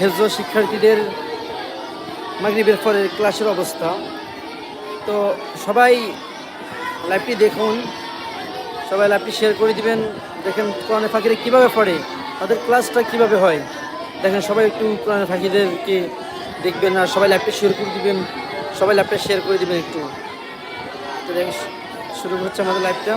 হেফজ শিক্ষার্থীদের মাগরিবের পরে ক্লাসের অবস্থা। তো সবাই লাইভটি দেখুন। সবাই লাইভটি শেয়ার করে দিবেন। দেখেন কোরআনে ফাঁকিরে কীভাবে পড়ে, তাদের ক্লাসটা কীভাবে হয়। দেখেন সবাই একটু কোরআনে ফাঁকিদেরকে দেখবেন আর সবাই লাইভটা শেয়ার করে দিবেন। সবাই লাইভটা শেয়ার করে দিবেন একটু। তো দেখেন, শুরু হচ্ছে আমাদের লাইভটা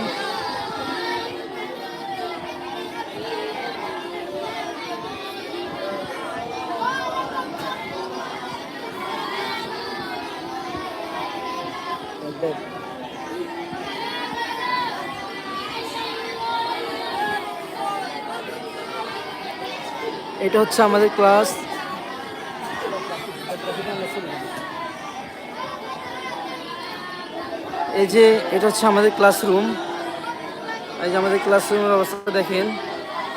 এটা হচ্ছে আমাদের ক্লাস। এই যে, এটা হচ্ছে আমাদের ক্লাসরুম। এই যে আমাদের ক্লাসরুমের অবস্থা দেখেন।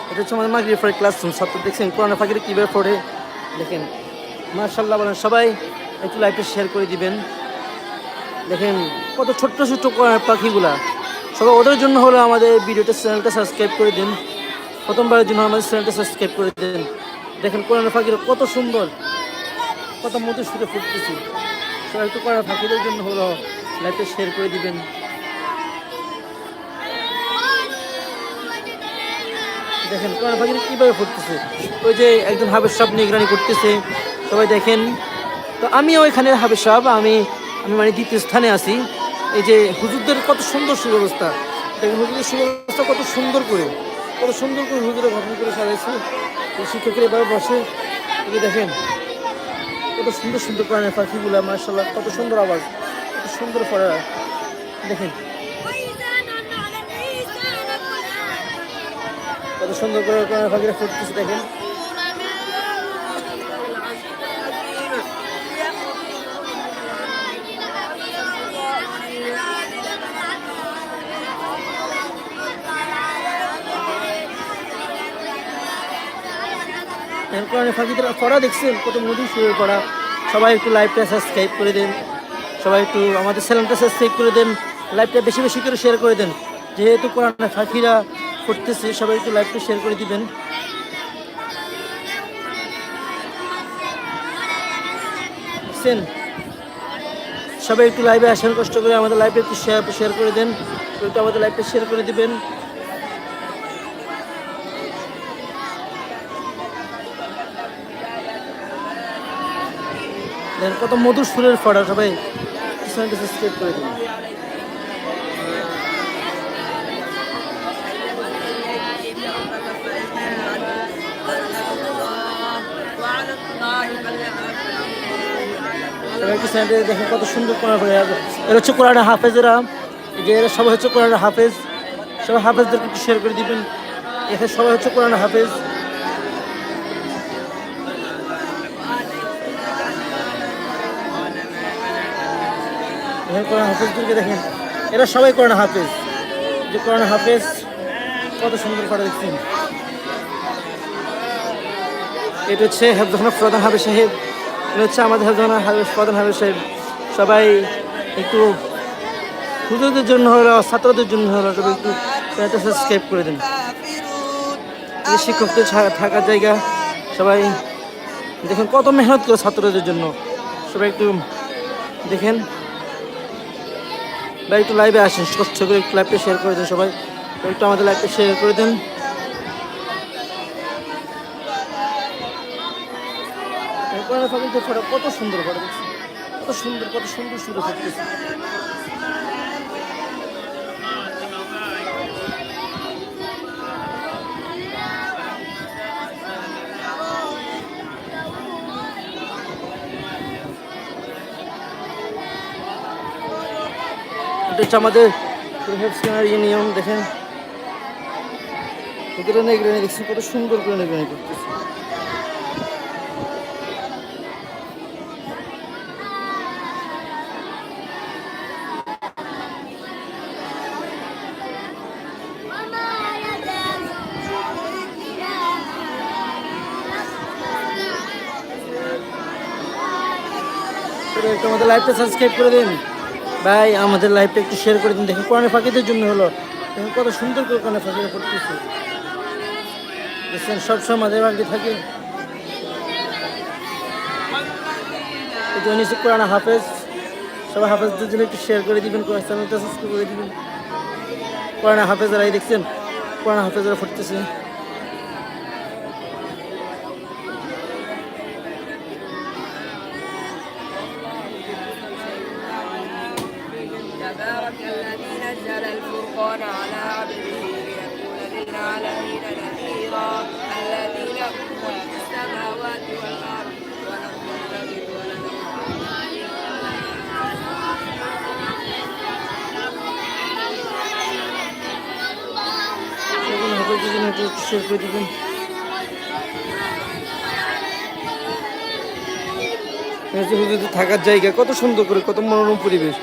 এটা হচ্ছে আমাদের মাগরিব পরে ক্লাসরুম। ছাত্র দেখছেন, কোরআন ফাঁকিরে কীভাবে পড়ে। দেখেন মার্শাল্লাহ বলেন, সবাই একটু লাইভটা শেয়ার করে দিবেন। দেখেন, কত ছোট্ট ছোট্ট পাখিগুলা। সবাই ওদের জন্য হলো আমাদের ভিডিওটা চ্যানেলটা সাবস্ক্রাইব করে দিন। প্রথমবারের জন্য আমাদের চ্যানেলটা সাবস্ক্রাইব করে দিন। দেখেন কোরআনের ফাঁকিরা কত সুন্দর, কত মতো সুরে ফুটতেছি। সবাই একটু কোরআন ফাঁকিদের জন্য হলো লাইভটা শেয়ার করে দিবেন। দেখেন কোরআন ফাঁকিরা কীভাবে ফুটতেছে। ওই যে একজন হাবের সাহেব নিগরানি করতেছে। সবাই দেখেন। তো আমিও ওইখানে হাবের সাহেব, আমি আমি মানে দ্বিতীয় স্থানে আছি। এই যে হুজুরদের কত সুন্দর সুব্যবস্থা। দেখেন হুজুরের সুব্যবস্থা কত সুন্দর করে। কত সুন্দর করে হুজুরে গঠন করে সাজাইছে। শিক্ষকের এভাবে বসে, এই দেখেন, কত সুন্দর সুন্দর প্রাণের পাখিগুলো মার্শাল্লাহ কত সুন্দর আওয়াজ, কত সুন্দর পড়া দেখেন, কত সুন্দর করে পাখিরা ফুটতেছে, দেখেন। কোরআনের ফাঁকিদের পড়া দেখছেন, কত মধুর সুরের পড়া। সবাই একটু লাইভটা সাবস্ক্রাইব করে দেন। সবাই একটু আমাদের চ্যানেলটা সাবস্ক্রাইব করে দেন। লাইভটা বেশি বেশি করে শেয়ার করে দেন। যেহেতু কোরআনের ফাঁকিরা পড়তেছে, সবাই একটু লাইভটা শেয়ার করে দিবেন। সবাই একটু লাইভে আসেন, কষ্ট করে আমাদের লাইভে একটু শেয়ার শেয়ার করে দেন। একটু আমাদের লাইভটা শেয়ার করে দিবেন। দেখেন কত মধুর সুরের ফড়া সবাই চ্যানেলটা সাবস্ক্রাইব করে দিন। দেখেন কত সুন্দর কোরআন পড়ে এরা হচ্ছে কোরআনের হাফেজেরা। যে এরা সবাই হচ্ছে কোরআনের হাফেজ। সবাই হাফেজদেরকে শেয়ার করে দিবেন। এখানে সবাই হচ্ছে কোরআনের হাফেজ। এখানে কোরআন হাফেজদেরকে দেখেন। এরা সবাই কোরআন হাফেজ। যে কোরআন হাফেজ কত সুন্দর করে দেখছেন। এটা হচ্ছে হেফজানা প্রধান হাফেজ সাহেব। এটা হচ্ছে আমাদের হেফজানা হাফেজ, প্রধান হাফেজ সাহেব। সবাই একটু হুজুরদের জন্য হলো, ছাত্রদের জন্য হলো, সবাই একটু চ্যানেলটা সাবস্ক্রাইব করে দিন। এই শিক্ষকদের থাকার জায়গা। সবাই দেখেন কত মেহনত করে ছাত্রদের জন্য। সবাই একটু দেখেন। বা একটু লাইভে আসেন কষ্ট করে একটু লাইভটা শেয়ার করে দেন সবাই। একটু আমাদের লাইভটা শেয়ার করে দেন। কত সুন্দর কত সুন্দর কত সুন্দর সুন্দর হচ্ছে আমাদের স্ক্যানার ইউনিয়ন দেখেন। ভিতরে নেগরানি দেখছি কত সুন্দর করে নেগরানি করতেছে। আমাদের লাইভটা সাবস্ক্রাইব করে দিন। ভাই, আমাদের লাইফটা একটু শেয়ার করে দিন। দেখি কোরআনে ফাঁকিদের জন্য হলো। কত সুন্দর করে কোরআনে ফাঁকিরা পড়তেছে। দেখছেন সবসময় মাঝে ভাগে থাকে। জনিস কোরআন হাফেজ। সবাই হাফেজদের জন্য একটু শেয়ার করে দিবেন, কোরআন করে দিবেন। কোরআন হাফেজরা এই দেখছেন, কোরআন হাফেজরা ফুটতেছে تبارك الذي نزل الفرقان على عبده ليكون للعالمين نذيرا الذي له ملك السماوات والارض ولم يتخذ ولدا কোরআন হাফেজদের জন্য একটু শেয়ার করে দিবেন এই হচ্ছে হুজুরদের থাকার জায়গা কত সুন্দর করে কত মনোরম পরিবেশ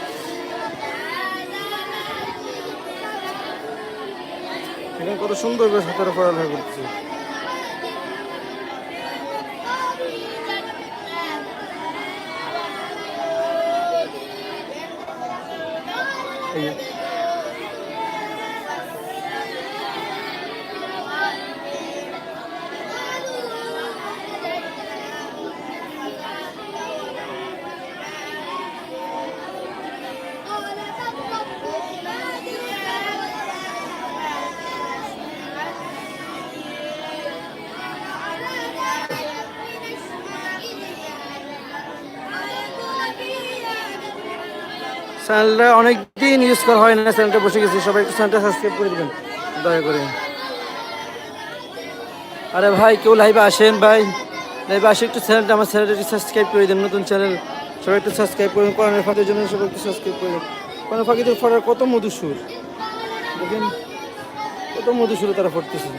কত সুন্দর করে ছাত্ররা পড়ালেখা করছে। এই চ্যানেলটা অনেক দিন ইউজ করা হয় না, চ্যানেলটা বসে গেছি। সবাই একটু চ্যানেলটা সাবস্ক্রাইব করে দেবেন, দয়া করে। আরে ভাই, কেউ লাইভে আসেন ভাই। লাইভে আসে একটু চ্যানেলটা, আমার চ্যানেলটা একটু সাবস্ক্রাইব করে দেন, নতুন চ্যানেল। সবাই একটু সাবস্ক্রাইব করুন কোরআনের ফাঁকের জন্য সবাই একটু সাবস্ক্রাইব করে দেন। কোরআনের ফাঁকিতে ফোটার কত মধুসুর দেখেন, কত মধুসুরে তারা ফুটতেছে